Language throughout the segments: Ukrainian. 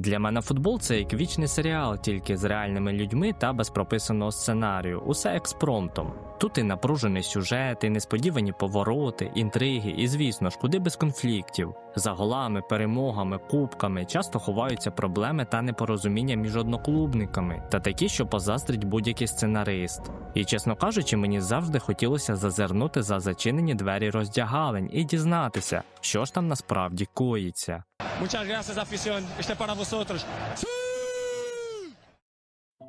Для мене футбол це як вічний серіал, тільки з реальними людьми та без прописаного сценарію, усе експромтом. Тут і напружений сюжет, і несподівані повороти, інтриги, і, звісно ж, куди без конфліктів. За голами, перемогами, кубками часто ховаються проблеми та непорозуміння між одноклубниками, та такі, що позаздрить будь-який сценарист. І чесно кажучи, мені завжди хотілося зазирнути за зачинені двері роздягалень і дізнатися, що ж там насправді коїться. Muchas gracias, afición. Este.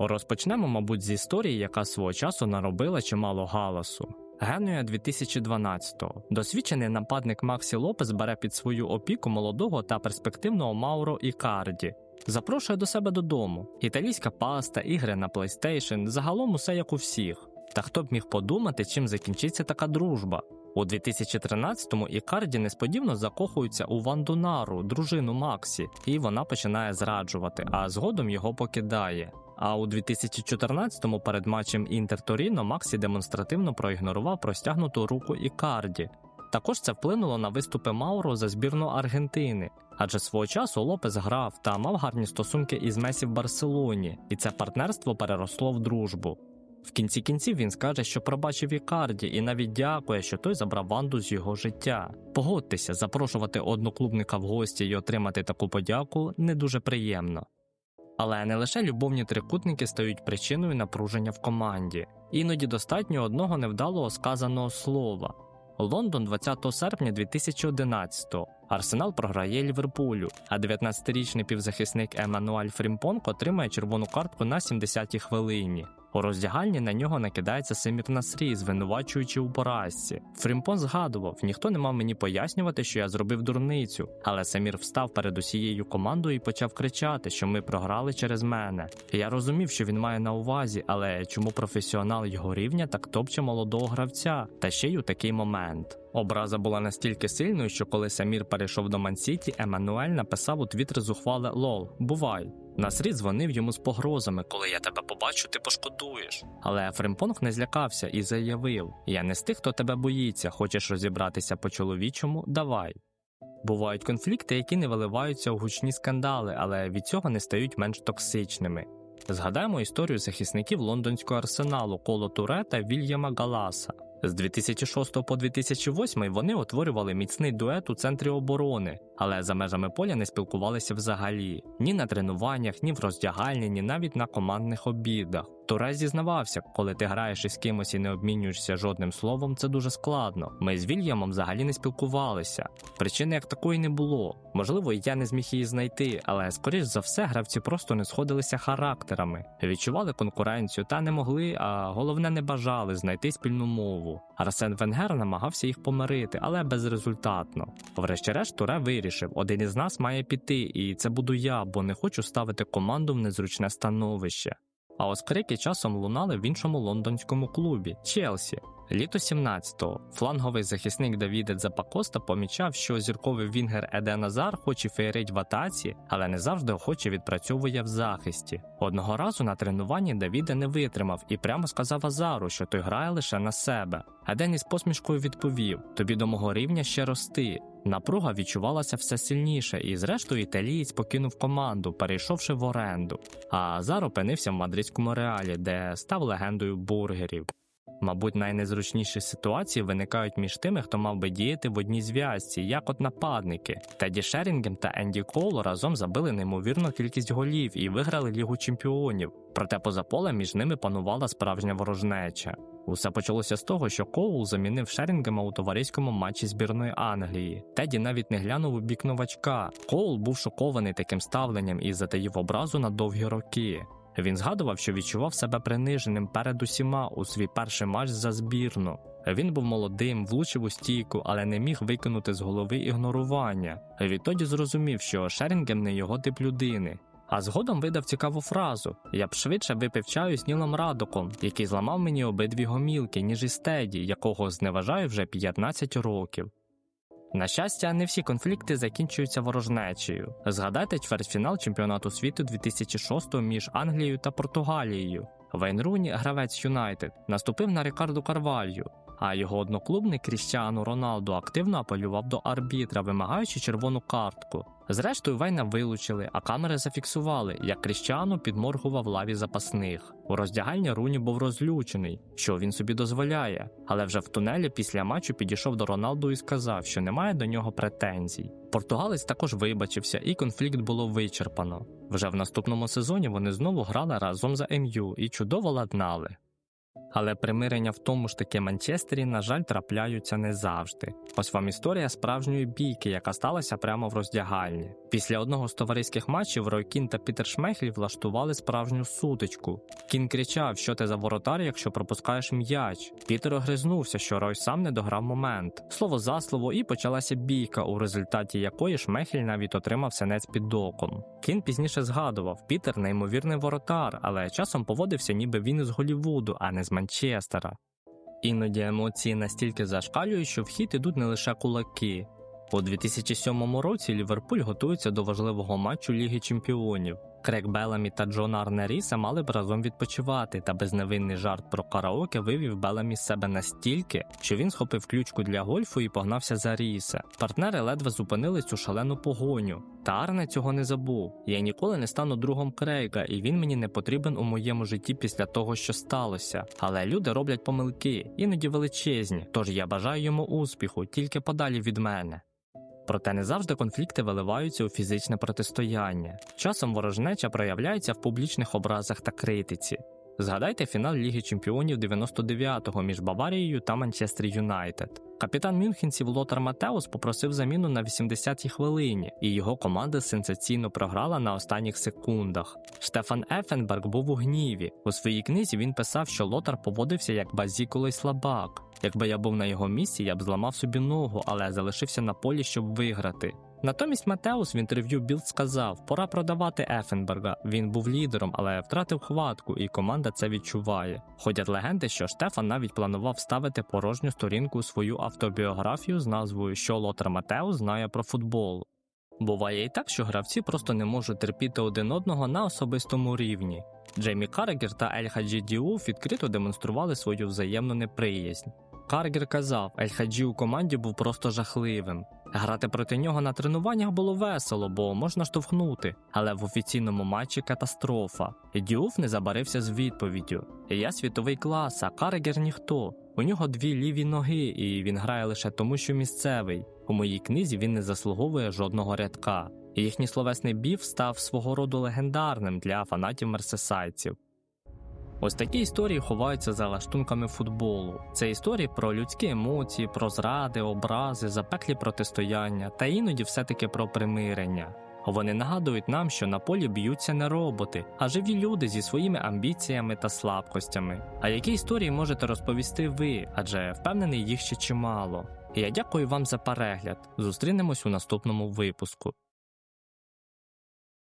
Розпочнемо, мабуть, з історії, яка свого часу наробила чимало галасу. Генуя 2012-го. Досвідчений нападник Максі Лопес бере під свою опіку молодого та перспективного Мауро Ікарді. Запрошує до себе додому. Італійська паста, ігри на PlayStation, загалом усе як у всіх. Та хто б міг подумати, чим закінчиться така дружба? У 2013-му Ікарді несподівано закохується у Ванду Нару, дружину Максі, і вона починає зраджувати, а згодом його покидає. А у 2014-му перед матчем Інтер Торіно Максі демонстративно проігнорував простягнуту руку Ікарді. Також це вплинуло на виступи Мауро за збірну Аргентини, адже свого часу Лопес грав та мав гарні стосунки із Месі в Барселоні, і це партнерство переросло в дружбу. В кінці кінців він скаже, що пробачив Ікарді і навіть дякує, що той забрав Ванду з його життя. Погодьтеся, запрошувати одноклубника в гості і отримати таку подяку не дуже приємно. Але не лише любовні трикутники стають причиною напруження в команді, іноді достатньо одного невдалого сказаного слова. Лондон 20 серпня 2011-го. Арсенал програє Ліверпулю, а 19-річний півзахисник Еммануаль Фрімпонг отримає червону картку на 70-й хвилині. У роздягальні на нього накидається Семір Насрі, звинувачуючи у поразці. Фрімпон згадував: ніхто не мав мені пояснювати, що я зробив дурницю. Але Семір встав перед усією командою і почав кричати, що ми програли через мене. Я розумів, що він має на увазі, але чому професіонал його рівня так топче молодого гравця, та ще й у такий момент. Образа була настільки сильною, що коли Самір перейшов до Мансіті, Еммануель написав у твіттер зухвале Лол, бувай. Насрід дзвонив йому з погрозами, коли я тебе побачу, ти пошкодуєш. Але Фримпонг не злякався і заявив: Я не з тих, хто тебе боїться, хочеш розібратися по-чоловічому, давай. Бувають конфлікти, які не виливаються у гучні скандали, але від цього не стають менш токсичними. Згадаємо історію захисників лондонського арсеналу Коло Туре та Вільяма Галаса. З 2006 по 2008 вони утворювали міцний дует у центрі оборони, але за межами поля не спілкувалися взагалі ні на тренуваннях, ні в роздягальні, ні навіть на командних обідах. Туре зізнавався, коли ти граєш із кимось і не обмінюєшся жодним словом, це дуже складно. Ми з Вільямом взагалі не спілкувалися. Причини як такої не було. Можливо, я не зміг її знайти, але скоріш за все гравці просто не сходилися характерами, відчували конкуренцію та не могли, а головне не бажали знайти спільну мову. Арсен Венгер намагався їх помирити, але безрезультатно. Врешті-решт Туре вирішив, один із нас має піти, і це буду я, бо не хочу ставити команду в незручне становище. А оскрики часом лунали в іншому лондонському клубі Челсі. Літо 17-го фланговий захисник Давіде Запакоста помічав, що зірковий вінгер Еде Назар, хоч і феєрить в атаці, але не завжди охоче відпрацьовує в захисті. Одного разу на тренуванні Давіде не витримав і прямо сказав Азару, що той грає лише на себе. Еден із посмішкою відповів: Тобі до мого рівня ще рости. Напруга відчувалася все сильніше, і, зрештою, італієць покинув команду, перейшовши в оренду. А Азар опинився в мадридському реалі, де став легендою бургерів. Мабуть, найнезручніші ситуації виникають між тими, хто мав би діяти в одній зв'язці, як от нападники. Теді Шерінгем та Енді Коул разом забили неймовірну кількість голів і виграли Лігу чемпіонів. Проте поза полем між ними панувала справжня ворожнеча. Усе почалося з того, що Коул замінив Шерінгема у товариському матчі збірної Англії. Теді навіть не глянув у бік новачка. Коул був шокований таким ставленням і затаїв образу на довгі роки. Він згадував, що відчував себе приниженим перед усіма у свій перший матч за збірну. Він був молодим, влучив у стійку, але не міг викинути з голови ігнорування. Відтоді зрозумів, що Шерінгем не його тип людини. А згодом видав цікаву фразу: я б швидше випив чаю з Нілом Радоком, який зламав мені обидві гомілки, ніж із Теді, якого зневажаю вже 15 років. На щастя, не всі конфлікти закінчуються ворожнечею. Згадайте чвертьфінал чемпіонату світу 2006 між Англією та Португалією. Вейн Руні, гравець Юнайтед, наступив на Рікарду Карвалью, а його одноклубник Кріщану Роналду активно апелював до арбітра, вимагаючи червону картку. Зрештою, Вейна вилучили, а камери зафіксували, як Кріщану підморгував лаві запасних. У роздягальні Руні був розлючений, що він собі дозволяє, але вже в тунелі після матчу підійшов до Роналду і сказав, що немає до нього претензій. Португалець також вибачився, і конфлікт було вичерпано. Вже в наступному сезоні вони знову грали разом за МЮ і чудово ладнали. Але примирення в тому ж таки Манчестері, на жаль, трапляються не завжди. Ось вам історія справжньої бійки, яка сталася прямо в роздягальні. Після одного з товариських матчів Рой Кін та Пітер Шмехлі влаштували справжню сутичку. Кін кричав, що ти за воротар, якщо пропускаєш м'яч. Пітер огризнувся, що Рой сам не дограв момент. Слово за слово, і почалася бійка, у результаті якої Шмехель навіть отримав сенець під оком. Кін пізніше згадував, Пітер неймовірний воротар, але часом поводився, ніби він із Голівуду, а не з Манчестера. Іноді емоції настільки зашкалюють, що в хід ідуть не лише кулаки. У 2007 році Ліверпуль готується до важливого матчу Ліги Чемпіонів. Крек Беламі та Джон Арнеріса мали б разом відпочивати, та безневинний жарт про караоке вивів Беламі з себе настільки, що він схопив ключку для гольфу і погнався за Ріса. Партнери ледве зупинили цю шалену погоню. Та Арне цього не забув. Я ніколи не стану другом Крейга, і він мені не потрібен у моєму житті після того, що сталося. Але люди роблять помилки, іноді величезні. Тож я бажаю йому успіху, тільки подалі від мене. Проте не завжди конфлікти виливаються у фізичне протистояння. Часом ворожнеча проявляється в публічних образах та критиці. Згадайте фінал Ліги Чемпіонів 99-го між Баварією та Манчестер Юнайтед. Капітан Мюнхенців Лотар Матеус попросив заміну на 80-й хвилині, і його команда сенсаційно програла на останніх секундах. Штефан Ефенберг був у гніві. У своїй книзі він писав, що Лотар поводився як базікулий слабак. Якби я був на його місці, я б зламав собі ногу, але залишився на полі, щоб виграти. Натомість Матеус в інтерв'ю Білд сказав: пора продавати Ефенберга. Він був лідером, але втратив хватку, і команда це відчуває. Ходять легенди, що Штефан навіть планував ставити порожню сторінку у свою автобіографію з назвою Що Лотер Матеус знає про футбол. Буває і так, що гравці просто не можуть терпіти один одного на особистому рівні. Джеймі Каргер та Ель Хаджі Діуф відкрито демонстрували свою взаємну неприязнь. Каргер казав, Ель Хаджі у команді був просто жахливим. Грати проти нього на тренуваннях було весело, бо можна штовхнути, але в офіційному матчі катастрофа. Діуф не забарився з відповіддю. Я світовий клас, а Каргер ніхто. У нього дві ліві ноги, і він грає лише тому, що місцевий. У моїй книзі він не заслуговує жодного рядка. Їхній словесний біф став свого роду легендарним для фанатів мерсесайців. Ось такі історії ховаються за лаштунками футболу. Це історії про людські емоції, про зради, образи, запеклі протистояння та іноді все-таки про примирення. Вони нагадують нам, що на полі б'ються не роботи, а живі люди зі своїми амбіціями та слабкостями. А які історії можете розповісти ви? Адже впевнений, їх ще чимало. І я дякую вам за перегляд. Зустрінемось у наступному випуску.